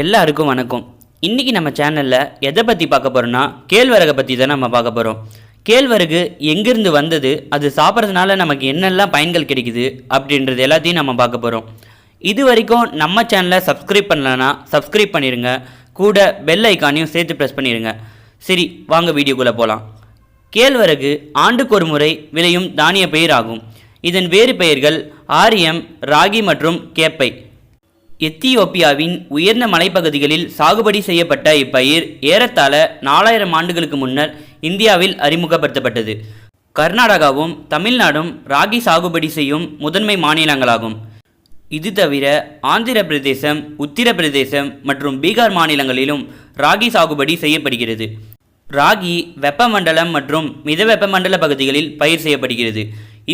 எல்லாருக்கும் வணக்கம். இன்றைக்கி நம்ம சேனலில் எதை பற்றி பார்க்க போகிறோன்னா கேழ்வரகை பற்றி தான் நம்ம பார்க்க போகிறோம் கேழ்வரகு எங்கேருந்து வந்தது அது சாப்பிட்றதுனால நமக்கு என்னெல்லாம் பயன்கள் கிடைக்குது அப்படின்றது எல்லாத்தையும் நம்ம பார்க்க போகிறோம் இது வரைக்கும் நம்ம சேனலை சப்ஸ்கிரைப் பண்ணலன்னா சப்ஸ்கிரைப் பண்ணிடுங்க கூட பெல் ஐக்கானையும் சேர்த்து ப்ரெஸ் பண்ணிடுங்க சரி வாங்க வீடியோக்குள்ளே போகலாம் கேழ்வரகு ஆண்டுக்கு ஒரு முறை விளையும் தானிய பயிர் ஆகும் இதன் வேறு பெயர்கள் ஆரியம் ராகி மற்றும் கேப்பை. எத்தியோப்பியாவின் உயர்ந்த மலைப்பகுதிகளில் சாகுபடி செய்யப்பட்ட இப்பயிர் ஏறத்தாழ நாலாயிரம் ஆண்டுகளுக்கு முன்னர் இந்தியாவில் அறிமுகப்படுத்தப்பட்டது. கர்நாடகாவும் தமிழ்நாடும் ராகி சாகுபடி செய்யும் முதன்மை மாநிலங்களாகும். இது தவிர ஆந்திர பிரதேசம் உத்தரப்பிரதேசம் மற்றும் பீகார் மாநிலங்களிலும் ராகி சாகுபடி செய்யப்படுகிறது. ராகி வெப்பமண்டலம் மற்றும் மித வெப்பமண்டல பகுதிகளில் பயிர் செய்யப்படுகிறது.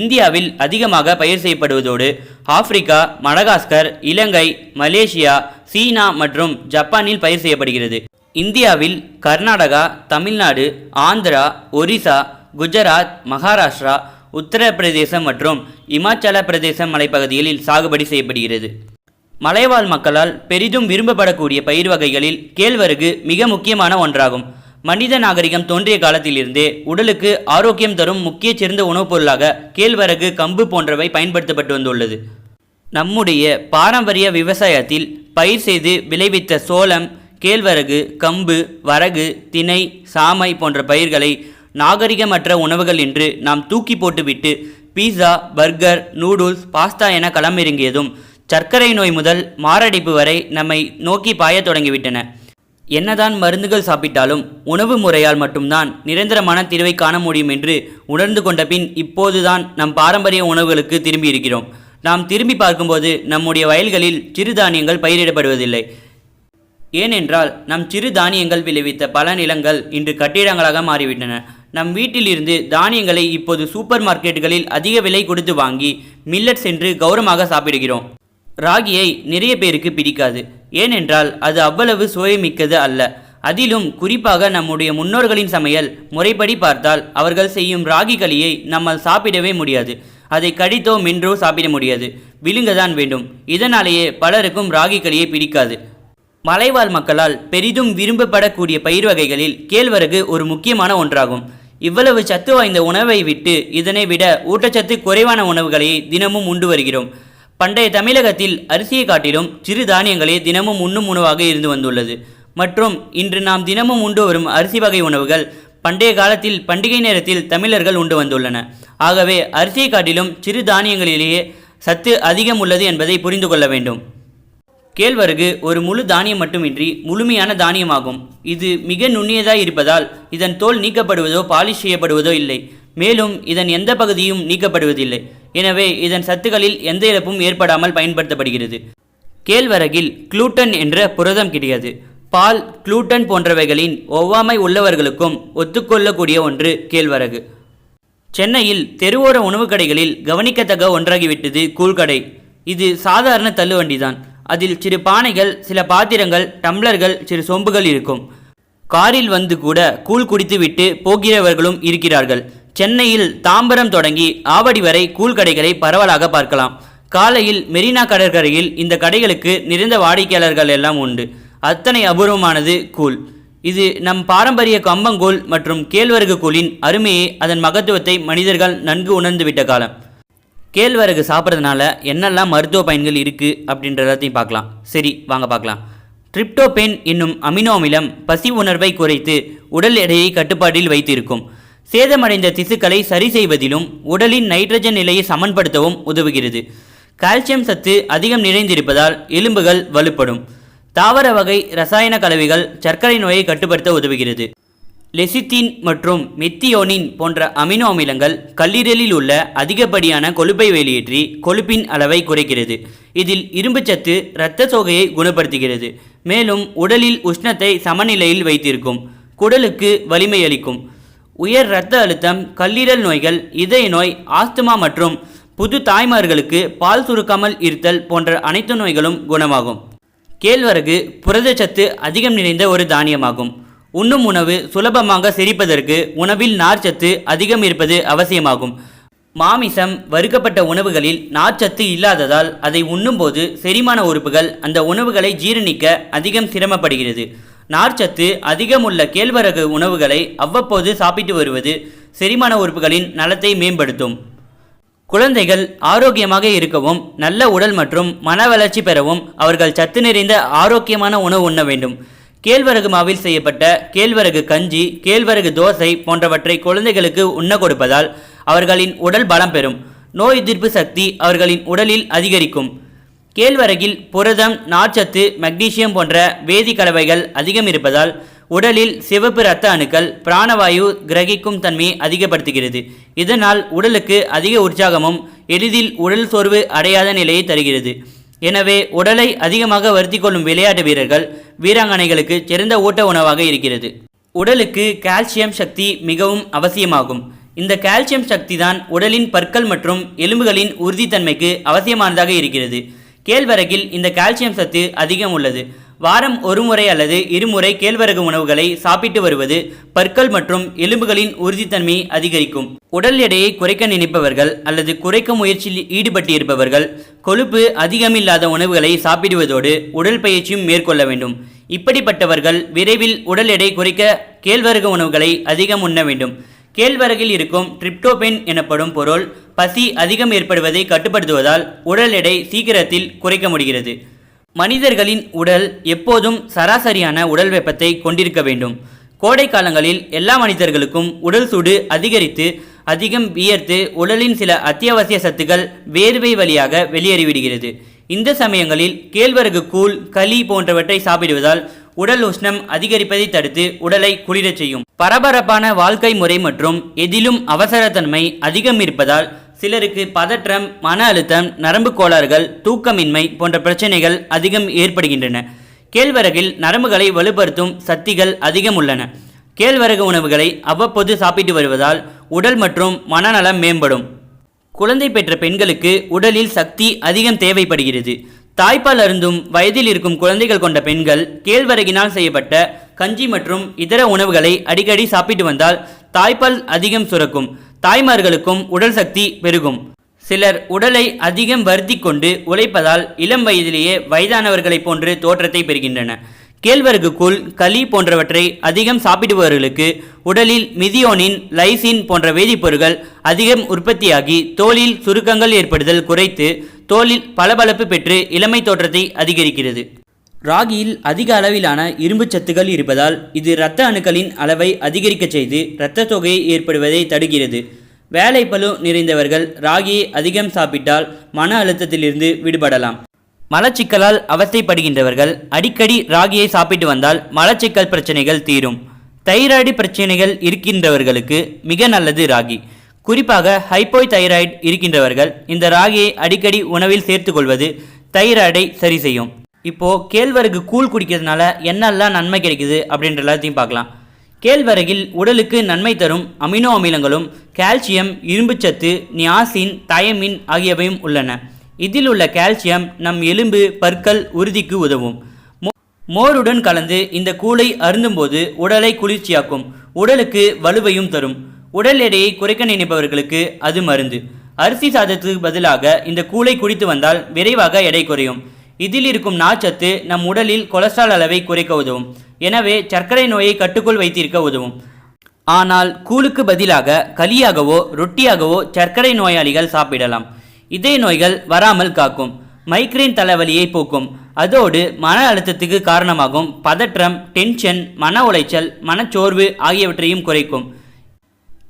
இந்தியாவில் அதிகமாக பயிர் செய்யப்படுவதோடு Africa Madagascar Ilangai Malaysia China மற்றும் ஜப்பானில் பயிர் செய்யப்படுகிறது. இந்தியாவில் கர்நாடகா தமிழ்நாடு ஆந்திரா ஒரிசா குஜராத் மகாராஷ்டிரா உத்தரப்பிரதேசம் மற்றும் இமாச்சல பிரதேசம் மலைப்பகுதிகளில் சாகுபடி செய்யப்படுகிறது. மலைவாழ் மக்களால் பெரிதும் விரும்பப்படக்கூடிய பயிர் வகைகளில் கேழ்வரகு மிக முக்கியமான ஒன்றாகும். மனித நாகரிகம் தோன்றிய காலத்திலிருந்தே உடலுக்கு ஆரோக்கியம் தரும் முக்கிய சிறந்த உணவுப் பொருளாக கேழ்வரகு கம்பு போன்றவை பயன்படுத்தப்பட்டு வந்துள்ளது. நம்முடைய பாரம்பரிய விவசாயத்தில் பயிர் செய்து விளைவித்த சோளம் கேழ்வரகு கம்பு வரகு திணை சாமை போன்ற பயிர்களை நாகரிகமற்ற உணவுகள் என்று நாம் தூக்கி போட்டுவிட்டு பீஸா பர்கர் நூடுல்ஸ் பாஸ்தா என களமிறங்கியதும் சர்க்கரை நோய் முதல் மாரடைப்பு வரை நம்மை நோக்கி பாயத் தொடங்கிவிட்டன. என்னதான் மருந்துகள் சாப்பிட்டாலும் உணவு முறையால் மட்டும்தான் நிரந்தரமான தீர்வை காண முடியும் என்று உணர்ந்து கொண்ட பின் இப்போதுதான் நம் பாரம்பரிய உணவுகளுக்கு திரும்பி இருக்கிறோம். நாம் திரும்பி பார்க்கும்போது நம்முடைய வயல்களில் சிறுதானியங்கள் பயிரிடப்படுவதில்லை. ஏனென்றால் நம் சிறு தானியங்கள் விளைவித்த பல நிலங்கள் இன்று கட்டிடங்களாக மாறிவிட்டன. நம் வீட்டிலிருந்து தானியங்களை இப்போது சூப்பர் மார்க்கெட்டுகளில் அதிக விலை கொடுத்து வாங்கி மில்லட் சென்று கௌரவமாக சாப்பிடுகிறோம். ராகியை நிறைய பேருக்கு பிடிக்காது. ஏனென்றால் அது அவ்வளவு சுவைமிக்கது அல்ல. அதிலும் குறிப்பாக நம்முடைய முன்னோர்களின் சமையல் முறைப்படி பார்த்தால் அவர்கள் செய்யும் ராகி களியை நம்மால் சாப்பிடவே முடியாது. அதை கடித்தோ மென்றோ சாப்பிட முடியாது. விழுங்கதான் வேண்டும். இதனாலேயே பலருக்கும் ராகி களியை பிடிக்காது. மலைவாழ் மக்களால் பெரிதும் விரும்பப்படக்கூடிய பயிர் வகைகளில் கேழ்வரகு ஒரு முக்கியமான ஒன்றாகும். இவ்வளவு சத்து வாய்ந்த உணவை விட்டு இதனை விட ஊட்டச்சத்து குறைவான உணவுகளை தினமும் உண்டு வருகிறோம். பண்டைய தமிழகத்தில் அரிசியை காட்டிலும் சிறு தானியங்களே தினமும் உண்ணும் உணவாக இருந்து வந்துள்ளது. மற்றும் இன்று நாம் தினமும் உண்டு வரும் அரிசி வகை உணவுகள் பண்டைய காலத்தில் பண்டிகை நேரத்தில் தமிழர்கள் உண்டு வந்துள்ளன. ஆகவே அரிசியை காட்டிலும் சிறு தானியங்களிலேயே சத்து அதிகம் உள்ளது என்பதை புரிந்து கொள்ள வேண்டும். கேழ்வரகு ஒரு முழு தானியம் மட்டுமின்றி முழுமையான தானியமாகும். இது மிக நுண்ணியதாய் இருப்பதால் இதன் தோல் நீக்கப்படுவதோ பாலிஷ் செய்யப்படுவதோ இல்லை. மேலும் இதன் எந்த பகுதியும் நீக்கப்படுவதில்லை. எனவே இதன் சத்துக்களில் எந்த இழப்பும் ஏற்படாமல் பயன்படுத்தப்படுகிறது. கேழ்வரகில் குளூட்டன் என்ற புரதம் கிடையாது. பால் குளூட்டன் போன்றவைகளின் ஒவ்வாமை உள்ளவர்களுக்கும் ஒத்துக்கொள்ளக்கூடிய ஒன்று கேழ்வரகு. சென்னையில் தெருவோர உணவுக் கடைகளில் கவனிக்கத்தக்க ஒன்றாகிவிட்டது கூழ்கடை. இது சாதாரண தள்ளுவண்டிதான் அதில் சிறு பானைகள் சில பாத்திரங்கள் டம்ளர்கள் சிறு சொம்புகள் இருக்கும். காரில் வந்து கூட கூழ் குடித்துவிட்டு போகிறவர்களும் இருக்கிறார்கள். சென்னையில் தாம்பரம் தொடங்கி ஆவடி வரை கூழ் கடைகளை பரவலாக பார்க்கலாம். காலையில் மெரினா கடற்கரையில் இந்த கடைகளுக்கு நிறைந்த வாடிக்கையாளர்கள் எல்லாம் உண்டு. அத்தனை அபூர்வமானது கூழ். இது நம் பாரம்பரிய கம்பங்கூழ் மற்றும் கேழ்வரகு கூழின் அருமையை அதன் மகத்துவத்தை மனிதர்கள் நன்கு உணர்ந்துவிட்ட காலம். கேழ்வரகு சாப்பிட்றதுனால என்னெல்லாம் மருத்துவ பயன்கள் இருக்குது அப்படின்ற எல்லாத்தையும் பார்க்கலாம். சரி வாங்க பார்க்கலாம். ட்ரிப்டோபென் என்னும் அமினோ அமிலம் பசி உணர்வை குறைத்து உடல் எடையை கட்டுப்பாட்டில் வைத்திருக்கும். சேதமடைந்த திசுக்களை சரி செய்வதிலும் உடலின் நைட்ரஜன் நிலையை சமன்படுத்தவும் உதவுகிறது. கால்சியம் சத்து அதிகம் நிறைந்திருப்பதால் எலும்புகள் வலுப்படும். தாவர வகை ரசாயன கலவைகள் சர்க்கரை நோயை கட்டுப்படுத்த உதவுகிறது. லெசித்தின் மற்றும் மெத்தியோனின் போன்ற அமினோ அமிலங்கள் கல்லீரலில் உள்ள அதிகப்படியான கொழுப்பை வெளியேற்றி கொழுப்பின் அளவை குறைக்கிறது. இதில் இரும்புச்சத்து இரத்த சோகையை குணப்படுத்துகிறது. மேலும் உடலில் உஷ்ணத்தை சமநிலையில் வைத்திருக்கும். குடலுக்கு வலிமை அளிக்கும். உயர் இரத்த அழுத்தம் கல்லீரல் நோய்கள் இதய நோய் ஆஸ்துமா மற்றும் புது தாய்மார்களுக்கு பால் சுருக்காமல் இருத்தல் போன்ற அனைத்து நோய்களும் குணமாகும். கேழ்வரகு புரதச்சத்து அதிகம் நிறைந்த ஒரு தானியமாகும். உண்ணும் உணவு சுலபமாக செரிப்பதற்கு உணவில் நார்ச்சத்து அதிகம் இருப்பது அவசியமாகும். மாமிசம் வறுக்கப்பட்ட உணவுகளில் நார்ச்சத்து இல்லாததால் அதை உண்ணும்போது செரிமான உறுப்புகள் அந்த உணவுகளை ஜீரணிக்க அதிகம் சிரமப்படுகிறது. நார்ச்சத்து அதிகம் உள்ள கேழ்வரகு உணவுகளை அவ்வப்போது சாப்பிட்டு வருவது செரிமான உறுப்புகளின் நலத்தை மேம்படுத்தும். குழந்தைகள் ஆரோக்கியமாக இருக்கவும் நல்ல உடல் மற்றும் மன வளர்ச்சி பெறவும் அவர்கள் சத்து நிறைந்த ஆரோக்கியமான உணவு உண்ண வேண்டும். கேழ்வரகு மாவில் செய்யப்பட்ட கேழ்வரகு கஞ்சி கேழ்வரகு தோசை போன்றவற்றை குழந்தைகளுக்கு உண்ண கொடுப்பதால் அவர்களின் உடல் பலம் பெறும். நோய் எதிர்ப்பு சக்தி அவர்களின் உடலில் அதிகரிக்கும். கேழ்வரகில் புரதம் நார்ச்சத்து மக்னீசியம் போன்ற வேதி கலவைகள் அதிகம் இருப்பதால் உடலில் சிவப்பு இரத்த அணுக்கள் பிராணவாயு கிரகிக்கும் தன்மையை அதிகப்படுத்துகிறது. இதனால் உடலுக்கு அதிக உற்சாகமும் எளிதில் உடல் சோர்வு அடையாத நிலையை தருகிறது. எனவே உடலை அதிகமாக வருத்தி கொள்ளும் விளையாட்டு வீரர்கள் வீராங்கனைகளுக்கு சிறந்த ஊட்ட உணவாக இருக்கிறது. உடலுக்கு கால்சியம் சக்தி மிகவும் அவசியமாகும். இந்த கால்சியம் சக்தி தான் உடலின் பற்கள் மற்றும் எலும்புகளின் உறுதித்தன்மைக்கு அவசியமானதாக இருக்கிறது. கேழ்வரகில் இந்த கால்சியம் சத்து அதிகம் உள்ளது. வாரம் ஒரு முறை அல்லது இருமுறை கேழ்வரகு உணவுகளை சாப்பிட்டு வருவது பற்கள் மற்றும் எலும்புகளின் உறுதித்தன்மையை அதிகரிக்கும். உடல் எடையை குறைக்க நினைப்பவர்கள் அல்லது குறைக்க முயற்சியில் ஈடுபட்டு இருப்பவர்கள் கொழுப்பு அதிகமில்லாத உணவுகளை சாப்பிடுவதோடு உடல் பயிற்சியும் மேற்கொள்ள வேண்டும். இப்படிப்பட்டவர்கள் விரைவில் உடல் எடை குறைக்க கேழ்வரகு உணவுகளை அதிகம் உண்ண வேண்டும். கேழ்வரகில் இருக்கும் ட்ரிப்டோபென் எனப்படும் பொருள் பசி அதிகம் ஏற்படுவதை கட்டுப்படுத்துவதால் உடல் எடை சீக்கிரத்தில் குறைக்க முடிகிறது. மனிதர்களின் உடல் எப்போதும் சராசரியான உடல் வெப்பத்தை கொண்டிருக்க வேண்டும். கோடை காலங்களில் எல்லா மனிதர்களுக்கும் உடல் சூடு அதிகரித்து அதிகம் வியர்த்து உடலின் சில அத்தியாவசிய சத்துக்கள் வேர்வை வழியாக வெளியேறிவிடுகிறது. இந்த சமயங்களில் கேழ்வரகு கூழ் களி போன்றவற்றை சாப்பிடுவதால் உடல் உஷ்ணம் அதிகரிப்பதை தடுத்து உடலை குளிரச் செய்யும். பரபரப்பான வாழ்க்கை முறை மற்றும் எதிலும் அவசரத்தன்மை அதிகம் இருப்பதால் சிலருக்கு பதற்றம் மன அழுத்தம் நரம்பு கோளாறுகள் தூக்கமின்மை போன்ற பிரச்சனைகள் அதிகம் ஏற்படுகின்றன. கேழ்வரகில் நரம்புகளை வலுப்படுத்தும் சக்திகள் அதிகம் உள்ளன. கேழ்வரகு உணவுகளை அவ்வப்போது சாப்பிட்டு வருவதால் உடல் மற்றும் மனநலம் மேம்படும். குழந்தை பெற்ற பெண்களுக்கு உடலில் சக்தி அதிகம் தேவைப்படுகிறது. தாய்ப்பால் அருந்தும் வயதில் இருக்கும் குழந்தைகள் கொண்ட பெண்கள் கேழ்வரகினால் செய்யப்பட்ட கஞ்சி மற்றும் இதர உணவுகளை அடிக்கடி சாப்பிட்டு வந்தால் தாய்ப்பால் அதிகம் சுரக்கும். தாய்மார்களுக்கும் உடல் சக்தி பெருகும். சிலர் உடலை அதிகம் வருத்தி கொண்டு உழைப்பதால் இளம் வயதிலேயே வயதானவர்களைப் போன்று தோற்றத்தை பெறுகின்றன கேழ்வரகு கூழ் களி போன்றவற்றை அதிகம் சாப்பிடுபவர்களுக்கு உடலில் மிதியோனின் லைசின் போன்ற வேதிப்பொருட்கள் அதிகம் உற்பத்தியாகி தோலில் சுருக்கங்கள் ஏற்படுதல் குறைத்து தோலில் பளபளப்பு பெற்று இளமை தோற்றத்தை அதிகரிக்கிறது. ராகியில் அதிக அளவிலான இரும்புச் சத்துக்கள் இருப்பதால் இது இரத்த அணுக்களின் அளவை அதிகரிக்கச் செய்து இரத்த தொகையை ஏற்படுவதை தடுக்கிறது. வேலைப்பழு நிறைந்தவர்கள் ராகியை அதிகம் சாப்பிட்டால் மன அழுத்தத்திலிருந்து விடுபடலாம். மலச்சிக்கலால் அவஸ்தைப்படுகின்றவர்கள் அடிக்கடி ராகியை சாப்பிட்டு வந்தால் மலச்சிக்கல் பிரச்சனைகள் தீரும். தைராய்டு பிரச்சனைகள் இருக்கின்றவர்களுக்கு மிக நல்லது ராகி. குறிப்பாக ஹைப்போய் தைராய்டு இருக்கின்றவர்கள் இந்த ராகியை அடிக்கடி உணவில் சேர்த்துக்கொள்வது தைராய்டை சரி செய்யும். இப்போ கேழ்வரகு கூழ் குடிக்கிறதுனால என்னெல்லாம் நன்மை கிடைக்குது அப்படின்ற எல்லாத்தையும் பார்க்கலாம். கேழ்வரகில் உடலுக்கு நன்மை தரும் அமினோ அமிலங்களும் கால்சியம் இரும்புச்சத்து நியாசின் தயமின் ஆகியவையும் உள்ளன. இதில் உள்ள கால்சியம் நம் எலும்பு பற்கள் உறுதிக்கு உதவும். மோ- மோருடன் கலந்து இந்த கூழை அருந்தும்போது உடலை குளிர்ச்சியாக்கும் உடலுக்கு வலுவையும் தரும். உடல் எடையை குறைக்க நினைப்பவர்களுக்கு அது மருந்து. அரிசி சாதத்துக்கு பதிலாக இந்த கூழை குடித்து வந்தால் விரைவாக எடை குறையும். இதில் இருக்கும் நார்ச்சத்து நம் உடலில் கொலஸ்ட்ரால் அளவை குறைக்க உதவும். எனவே சர்க்கரை நோயை கட்டுக்குள் வைத்திருக்க உதவும். ஆனால் கூழுக்கு பதிலாக களியாகவோ ரொட்டியாகவோ சர்க்கரை நோயாளிகள் சாப்பிடலாம். இதய நோய்கள் வராமல் காக்கும். மைக்ரைன் தலைவலியை போக்கும். அதோடு மன அழுத்தத்துக்கு காரணமாகும் பதற்றம் டென்ஷன் மன உளைச்சல் மனச்சோர்வு ஆகியவற்றையும் குறைக்கும்.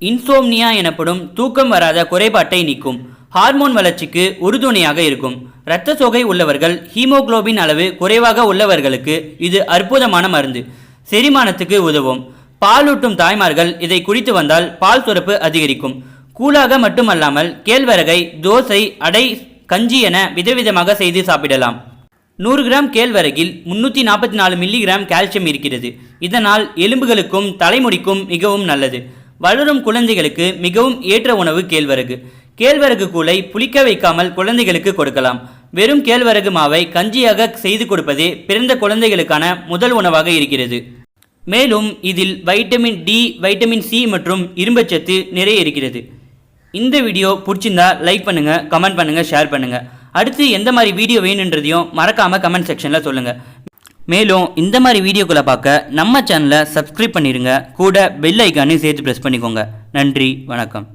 இன்சோம்னியா எனப்படும் தூக்கம் வராத குறைபாட்டை நீக்கும். ஹார்மோன் வளர்ச்சிக்கு உறுதுணையாக இருக்கும். இரத்த சோகை உள்ளவர்கள் ஹீமோகுளோபின் அளவு குறைவாக உள்ளவர்களுக்கு இது அற்புதமான மருந்து. செரிமானத்துக்கு உதவும். பாலூட்டும் தாய்மார்கள் இதை குடித்து வந்தால் பால் சுரப்பு அதிகரிக்கும். கூழாக மட்டுமல்லாமல் கேழ்வரகை தோசை அடை கஞ்சி என விதவிதமாக செய்து சாப்பிடலாம். நூறு கிராம் கேழ்வரகில் முன்னூற்றி நாற்பத்தி நாலு மில்லிகிராம் கால்சியம் இருக்கிறது. இதனால் எலும்புகளுக்கும் தலைமுடிக்கும் மிகவும் நல்லது. வளரும் குழந்தைகளுக்கு மிகவும் ஏற்ற உணவு கேழ்வரகு. கேழ்வரகு கூளை புளிக்க வைக்காமல் குழந்தைகளுக்கு கொடுக்கலாம். வெறும் கேழ்வரகு மாவை கஞ்சியாக செய்து கொடுப்பதே பிறந்த குழந்தைகளுக்கான முதல் உணவாக இருக்கிறது. மேலும் இதில் வைட்டமின் டி வைட்டமின் சி மற்றும் இரும்புச்சத்து நிறைய இருக்கிறது. இந்த வீடியோ பிடிச்சிருந்தா லைக் பண்ணுங்கள் கமெண்ட் பண்ணுங்கள் ஷேர் பண்ணுங்கள் அடுத்து எந்த மாதிரி வீடியோ வேணுன்றதையும் மறக்காமல் கமெண்ட் செக்ஷனில் சொல்லுங்கள் மேலும் இந்த மாதிரி வீடியோக்களை பார்க்க நம்ம சேனலை சப்ஸ்கிரைப் பண்ணிடுங்க கூட பெல் ஐக்கானையும் சேர்த்து ப்ரெஸ் பண்ணிக்கோங்க. நன்றி வணக்கம்.